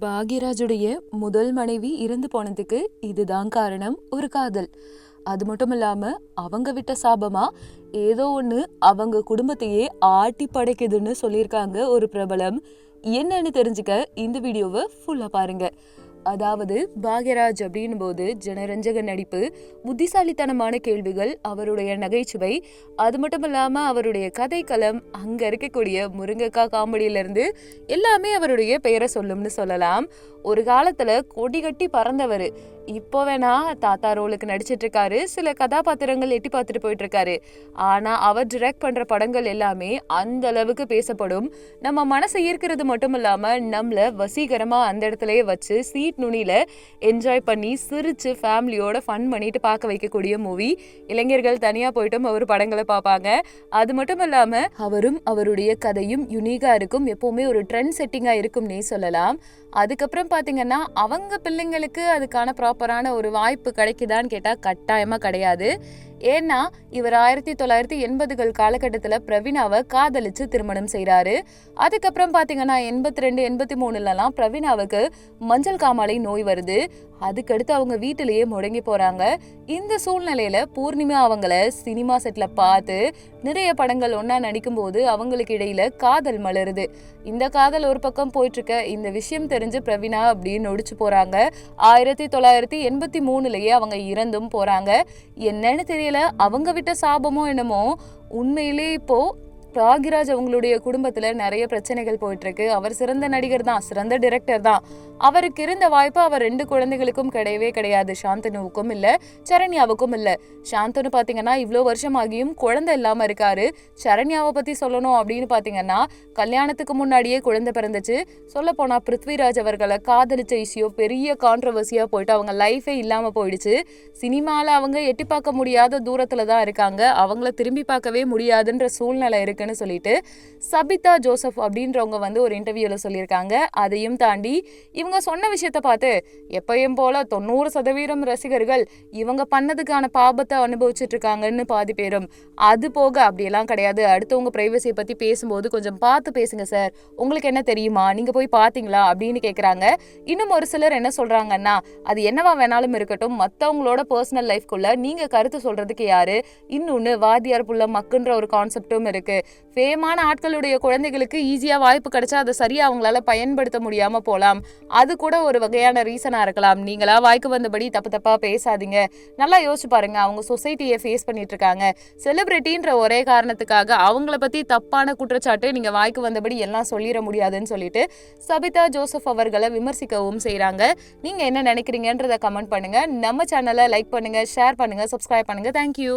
பாக்யராஜுடைய முதல் மனைவி இறந்து போனதுக்கு இதுதான் காரணம் ஒரு காதல். அது மட்டும் இல்லாம அவங்க விட்ட சாபமா ஏதோ ஒண்ணு அவங்க குடும்பத்தையே ஆட்டி படைக்குதுன்னு சொல்லியிருக்காங்க ஒரு பிரபலம். என்னன்னு தெரிஞ்சுக்க இந்த வீடியோவை ஃபுல்லா பாருங்க. அதாவது பாக்யராஜ் அப்படின் போது ஜனரஞ்சக நடிப்பு புத்திசாலித்தனமான கேள்விகள் அவருடைய நகைச்சுவை அது மட்டும் இல்லாம அவருடைய கதைக்களம் அங்க இருக்கக்கூடிய முருங்கக்காய் காமெடியில இருந்து எல்லாமே அவருடைய பெயரை சொல்லும்னு சொல்லலாம். ஒரு காலத்துல கொடி கட்டி பறந்தவர். இப்போ வேணா தாத்தா ரோலுக்கு நடிச்சிட்டு இருக்காரு சில கதாபாத்திரங்கள் எட்டி பார்த்துட்டு போயிட்டு இருக்காரு ஆனா அவர் டிரெக்ட் பண்ற படங்கள் எல்லாமே அந்த அளவுக்கு பேசப்படும். நம்ம மனசை ஈர்க்கிறது மட்டும் இல்லாம நம்மள வசீகரமா அந்த இடத்துலயே வச்சு சீட் நுனியில என்ஜாய் பண்ணி சிரித்து ஃபேமிலியோட ஃபன் பண்ணிட்டு பார்க்க வைக்கக்கூடிய மூவி இளைஞர்கள் தனியாக போயிட்டும் அவர் படங்களை பார்ப்பாங்க. அது மட்டும் இல்லாமல் அவரும் அவருடைய கதையும் யுனிக்காக இருக்கும். எப்போவுமே ஒரு ட்ரெண்ட் செட்டிங்காக இருக்கும்னே சொல்லலாம். அதுக்கப்புறம் பார்த்தீங்கன்னா அவங்க பிள்ளைங்களுக்கு அதுக்கான ப்ராப்பரான ஒரு வாய்ப்பு கிடைக்குதான்னு கேட்டால் கட்டாயமாக கிடையாது. ஏன்னா இவர் ஆயிரத்தி தொள்ளாயிரத்தி எண்பதுகள் காலகட்டத்தில் பிரவீனாவை காதலிச்சு திருமணம் செய்கிறாரு அதுக்கப்புறம் பார்த்தீங்கன்னா எண்பத்தி ரெண்டு எண்பத்தி மூணுலலாம் பிரவீனாவுக்கு மஞ்சள் காமாலை நோய் வருது. அதுக்கடுத்து அவங்க வீட்டிலேயே முடங்கி போறாங்க. இந்த சூழ்நிலையில பூர்ணிமா அவங்கள சினிமா செட்ல பார்த்து நிறைய படங்கள் ஒன்னா நடிக்கும்போது அவங்களுக்கு இடையில காதல் மலருது. இந்த காதல் ஒரு பக்கம் போயிட்டு இருக்க இந்த விஷயம் தெரிஞ்சு பிரவீனா அப்படின்னு நொடிச்சு போறாங்க. ஆயிரத்தி தொள்ளாயிரத்தி எண்பத்தி மூணுலயே அவங்க இறந்தும் போறாங்க. என்னன்னு தெரியல அவங்க விட்ட சாபமோ என்னமோ உண்மையிலே இப்போ ராகிராஜ் அவங்களுடைய குடும்பத்தில் நிறைய பிரச்சனைகள் போயிட்டுருக்கு. அவர் சிறந்த நடிகர் தான் சிறந்த டிரெக்டர் தான். அவருக்கு இருந்த வாய்ப்பு அவர் ரெண்டு குழந்தைகளுக்கும் கிடையவே கிடையாது. சாந்தனுவுக்கும் இல்லை சரண்யாவுக்கும் இல்லை. சாந்தனு பார்த்தீங்கன்னா இவ்வளோ வருஷம் ஆகியும் குழந்தை இல்லாமல் இருக்காரு. சரண்யாவை பற்றி சொல்லணும் அப்படின்னு பார்த்தீங்கன்னா கல்யாணத்துக்கு முன்னாடியே குழந்தை பிறந்துச்சு. சொல்லப்போனால் பிருத்விராஜ் அவர்களை காதலிச்ச இஷ்யோ பெரிய கான்ட்ரவர்சியாக போயிட்டு அவங்க லைஃபே இல்லாமல் போயிடுச்சு. சினிமாவில் அவங்க எட்டி பார்க்க முடியாத தூரத்தில் தான் இருக்காங்க. அவங்கள திரும்பி பார்க்கவே முடியாதுன்ற சூழ்நிலை இருக்குன்னு சொல்லிட்டு சபிதா ஜோசப் அப்படின்றவங்க வந்து ஒரு இன்டர்வியூல சொல்லியிருக்காங்க. அதையும் தாண்டி இவங்க சொன்ன விஷயத்த பார்த்து எப்பயும் போல தொண்ணூறு சதவீதம் ரசிகர்கள் இவங்க பண்ணதுக்கான பாபத்தை அனுபவிச்சுட்டு இருக்காங்கன்னு பாதி பேரும். அது போக அப்படியெல்லாம் கிடையாது. அடுத்தவங்க பிரைவசியை பத்தி பேசும்போது கொஞ்சம் பார்த்து பேசுங்க சார் உங்களுக்கு என்ன தெரியுமா? நீங்க போய் பார்த்தீங்களா? அப்படின்னு கேட்குறாங்க இன்னும் ஒரு சிலர் என்ன சொல்றாங்கன்னா அது என்னவா வேணாலும் இருக்கட்டும். மத்தவங்களோட பர்சனல் லைஃப்குள்ளே நீங்க கருத்து சொல்றதுக்கு யாரு? இன்னொன்னு வாதியார் புள்ள மக்குன்ற ஒரு கான்செப்டும் இருக்கு. ஃபேமான ஆட்களுடைய குழந்தைகளுக்கு ஈஸியாக வாய்ப்பு கிடைச்சா அதை சரியா அவங்களால பயன்படுத்த முடியாமல் போகலாம் அது கூட ஒரு வகையான ரீசனாக இருக்கலாம். நீங்களா வாய்க்கு வந்தபடி தப்பு தப்பாக பேசாதீங்க. நல்லா யோசிச்சு பாருங்க அவங்க சொசைட்டியை ஃபேஸ் பண்ணிட்டு இருக்காங்க. செலிபிரிட்டின்ற ஒரே காரணத்துக்காக அவங்கள பத்தி தப்பான குற்றச்சாட்டு நீங்கள் வாய்க்கு வந்தபடி எல்லாம் சொல்லிட முடியாதுன்னு சொல்லிட்டு சபிதா ஜோசப் அவர்களை விமர்சிக்கவும் செய்கிறாங்க நீங்க என்ன நினைக்கிறீங்கன்றத கமெண்ட் பண்ணுங்க. நம்ம சேனலை லைக் பண்ணுங்கள் ஷேர் பண்ணுங்க சப்ஸ்கிரைப் பண்ணுங்க. தேங்க்யூ